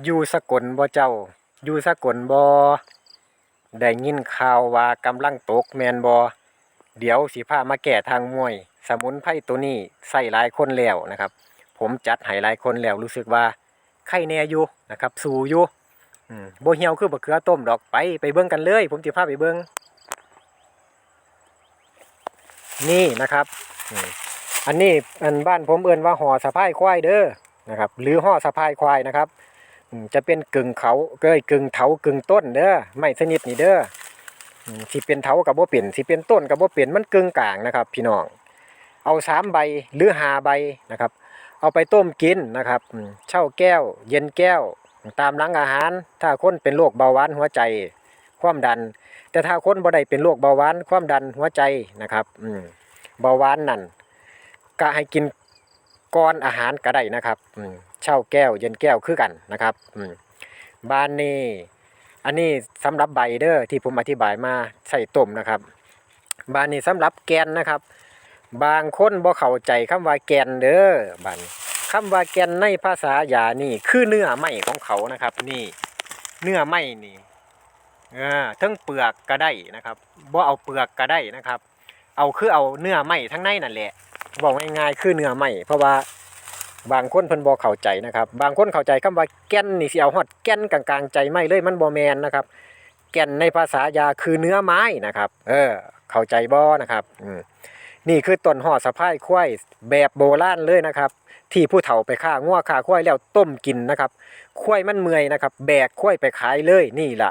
อยู่สกลบ่เจ้า อยู่สกลบ่ได้ยินข่าวว่ากำลังตกแมนบ่เดี๋ยวสิพามาแก้ทางมวย สมุนไพรตัวนี้ใส่หลายคนแล้วนะครับ ผมจัดให้หลายคนแล้วรู้สึกว่าไข้แน่อยู่นะครับสูอยู่อืมบ่เหี่ยวคือบักเขือต้มดอกไปไปเบิ่งกันเลย ผมสิพาไปเบิ่งนี่นะครับอันนี้อันบ้านผมเอิ้นว่าห่อสะพายควายเด้อนะครับ หรือห่อสะพายควายนะครับ จะเป็นกึ่งเขาเอ้ยกึ่งเถากึ่งต้นเด้อไม่สนิทนี่เด้อสิเป็นเถากับบ่เป็นสิเป็นต้นกับบ่เป็นมันกึ่งกลางนะครับ พี่น้อง เอาสามใบหรือหาใบนะครับ เอาไปต้มกินนะครับเช่าแก้ว เย็นแก้ว ตามหลังอาหาร ถ้าคนเป็นโรคเบาหวานหัวใจ ความดัน แต่ถ้าคนบ่ได้เป็นโรคเบาหวานความดันหัวใจนะครับเบาหวานนั่นก็ให้กินก่อนอาหารก็ได้นะครับ เช่าแก้ว เย็นแก้วคือกันนะครับบ้านนี้อันนี้สำหรับใบเด้อที่ผมอธิบายมาใส่ต้มนะครับบ้านนี้สำหรับแกนนะครับ บางคนบ่เข้าใจคำว่าแกนเด้อบัดนี้คำว่าแกนในภาษายานี่คือเนื้อไม้ของเขานะครับ นี่เนื้อไม้นี่เออทั้งเปลือกก็ได้นะครับบ่เอาเปลือกก็ได้นะครับ เอาคือเอาเนื้อไม้ทั้งในนั่นแหละบอกง่ายๆคือเนื้อไม้เพราะว่า บางคนเพิ่นบ่เข้าใจนะครับ บางคนเข้าใจคำว่าแก่นนี่สิเอาฮอดแก่นกลางๆใจไม้เลยมันบ่แมนนะครับ แก่นในภาษายาคือเนื้อไม้นะครับ เออ เข้าใจบ่นะครับอืมนี่คือต้นห่อสะพายควายแบบโบราณเลยนะครับ ที่ผู้เฒ่าไปฆ่างัวฆ่าควายแล้วต้มกินนะครับควายมันเมื่อยนะครับ แบกควายไปขายเลยนี่ล่ะ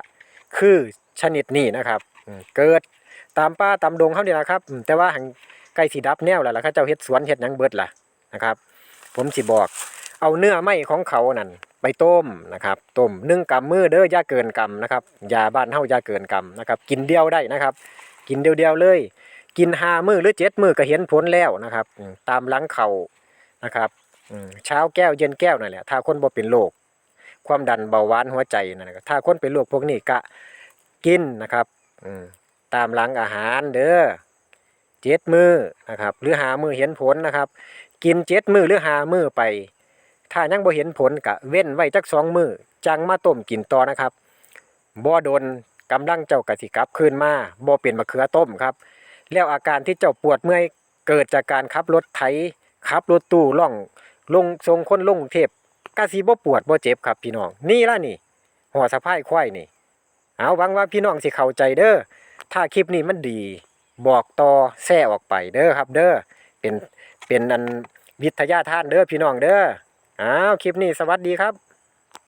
คือชนิดนี้นะครับเกิดตามป่าตามดงเขานี่แหละครับ แต่ว่าหังใกล้สิดับแนวแล้วล่ะเขาเจ้าเฮ็ดสวนเฮ็ดยังเบิดล่ะนะครับ ผมสิบอก เอาเนื้อไม้ของเขานั่นไปต้มนะครับต้มนึ่งกำมือเด้อย่าเกินกำนะครับยาบ้านเฮาย่าเกินกำนะครับ กินเดียวได้นะครับ กินเดียวๆเลย กินหามือหรือเจ็ดมือก็เห็นผลแล้วนะครับ ตามหลังเขานะครับเช้าแก้วเย็นแก้วนั่นแหละถ้าคนบ่เป็นโรคความดันเบาหวานหัวใจนั่นนะครับถ้าคนเป็นโรคพวกนี้ก็กินนะครับตามหลังอาหารเด้อเจ็ดมือนะครับ หรือหามือเห็นผลนะครับ กินเจ็ดมือหรือหามือไป ถ้ายังบ่เห็นผลก็เว้นไว้จักสองมือจังมาต้มกินต่อนะครับบ่โดนกำลังเจ้ากะสิกลับคืนมาบ่เป็นมะเขือต้มครับ แล้วอาการที่เจ้าปวดเมื่อยเกิดจากการขับรถไถขับรถตู้ล่องลงทรงคนลงเทพกะสิบ่ปวดบ่เจ็บครับพี่น้อง นี่ล่ะนี่หัวสะพายควายนี่ เอาหวังว่าพี่น้องสิเข้าใจเด้อถ้าคลิปนี้มันดี บอกต่อแซ่ออกไปเด้อครับ เด้อเป็น เป็นอันวิทยาทานเด้อพี่น้องเด้ออ้าวคลิปนี้สวัสดีครับ